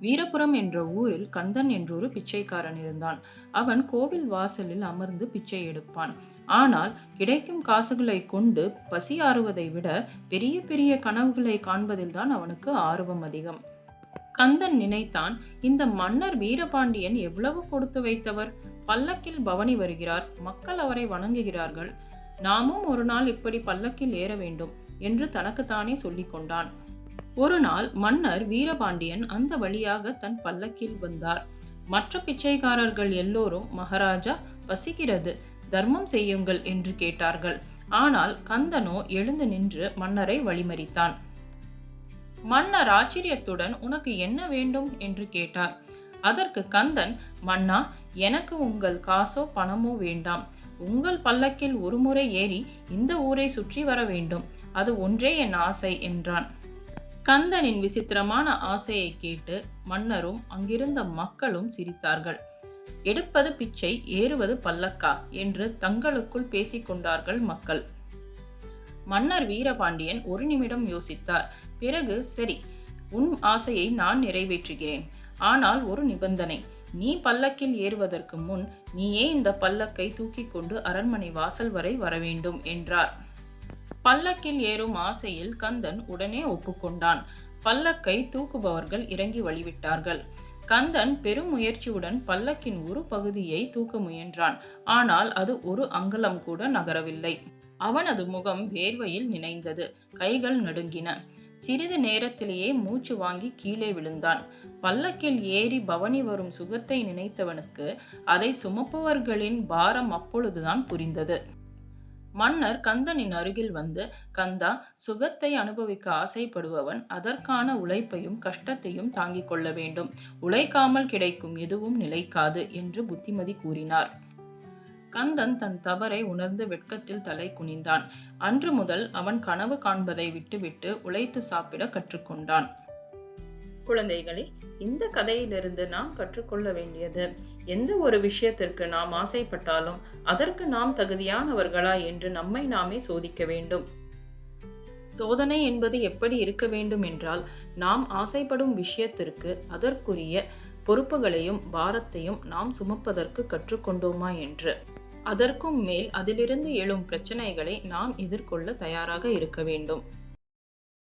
வீரபுரம் என்ற ஊரில் கந்தன் என்றொரு பிச்சைக்காரன் இருந்தான். அவன் கோவில் வாசலில் அமர்ந்து பிச்சை எடுப்பான். ஆனால் கிடைக்கும் காசுகளை கொண்டு பசி ஆறுவதை விட பெரிய பெரிய கனவுகளை காண்பதில்தான் அவனுக்கு ஆர்வம் அதிகம். கந்தன் நினைத்தான் இந்த மன்னர் வீரபாண்டியன் எவ்வளவு கொடுத்து வைத்தவர்? பல்லக்கில் பவனி வருகிறார் மக்கள் அவரை வணங்குகிறார்கள். நாமும் ஒரு நாள் இப்படி பல்லக்கில் ஏற வேண்டும் என்று தனக்குத்தானே சொல்லிக் கொண்டான் ஒரு நாள் மன்னர் வீரபாண்டியன் அந்த வழியாக தன் பல்லக்கில் வந்தார். மற்ற பிச்சைக்காரர்கள் எல்லோரும் மகாராஜா பசிக்கிறது தர்மம் செய்யுங்கள் என்று கேட்டார்கள். ஆனால் கந்தனோ எழுந்து நின்று மன்னரை வழிமறித்தான். மன்னர் ஆச்சரியத்துடன் உனக்கு என்ன வேண்டும்? என்று கேட்டார். அதற்கு கந்தன் மன்னா எனக்கு உங்கள் காசோ பணமோ வேண்டாம். உங்கள் பல்லக்கில் ஒருமுறை ஏறி இந்த ஊரை சுற்றி வர வேண்டும். அது ஒன்றே என் ஆசை என்றான். கந்தனின் விசித்திரமான ஆசையை கேட்டு மன்னரும் அங்கிருந்த மக்களும் சிரித்தார்கள். எடுப்பது பிச்சை ஏறுவது பல்லக்கா என்று தங்களுக்குள் பேசிக்கொண்டார்கள் மக்கள். மன்னர் வீரபாண்டியன் ஒரு நிமிடம் யோசித்தார். பிறகு சரி உன் ஆசையை நான் நிறைவேற்றுகிறேன். ஆனால் ஒரு நிபந்தனை. நீ பல்லக்கில் ஏறுவதற்கு முன் நீயே இந்த பல்லக்கை தூக்கி கொண்டு அரண்மனை வாசல் வரை வரவேண்டும் என்றார். பல்லக்கில் ஏறும் ஆசையில் கந்தன் உடனே ஒப்புக்கொண்டான். பல்லக்கை தூக்குபவர்கள் இறங்கி வழிவிட்டார்கள். கந்தன் பெரும் முயற்சியுடன் பல்லக்கின் ஒரு பகுதியை தூக்க முயன்றான். ஆனால் அது ஒரு அங்கலம் கூட நகரவில்லை. அவனது முகம் வேர்வையில் நினைந்தது. கைகள் நடுங்கின. சிறிது நேரத்திலேயே மூச்சு வாங்கி கீழே விழுந்தான். பல்லக்கில் ஏறி பவனி வரும் சுகத்தை நினைத்தவனுக்கு அதை சுமப்பவர்களின் பாரம் அப்பொழுதுதான் புரிந்தது. மன்னர் கந்தனின் அருகில் வந்து கந்தா சுகத்தை அனுபவிக்க ஆசைப்படுபவன் அதற்கான உழைப்பையும் கஷ்டத்தையும் தாங்கிக் கொள்ள வேண்டும். உழைக்காமல் கிடைக்கும் எதுவும் நிலைக்காது என்று புத்திமதி கூறினார். கந்தன் தன் தவறை உணர்ந்து வெட்கத்தில் தலை குனிந்தான். அன்று முதல் அவன் கனவு காண்பதை விட்டுவிட்டு உழைத்து சாப்பிட கற்றுக்கொண்டான். குழந்தைகளே இந்த கதையிலிருந்து நாம் கற்றுக்கொள்ள வேண்டியது. எந்த ஒரு விஷயத்திற்கு நாம் ஆசைப்பட்டாலும் அதற்கு நாம் தகுதியானவர்களா என்று நம்மை நாமே சோதிக்க வேண்டும். சோதனை என்பது எப்படி இருக்க வேண்டும் என்றால் நாம் ஆசைப்படும் விஷயத்திற்கு அதற்குரிய பொறுப்புகளையும் பாரத்தையும் நாம் சுமப்பதற்கு கற்றுக்கொண்டோமா என்று. அதற்கும் மேல் அதிலிருந்து எழும் பிரச்சனைகளை நாம் எதிர்கொள்ள தயாராக இருக்க வேண்டும்.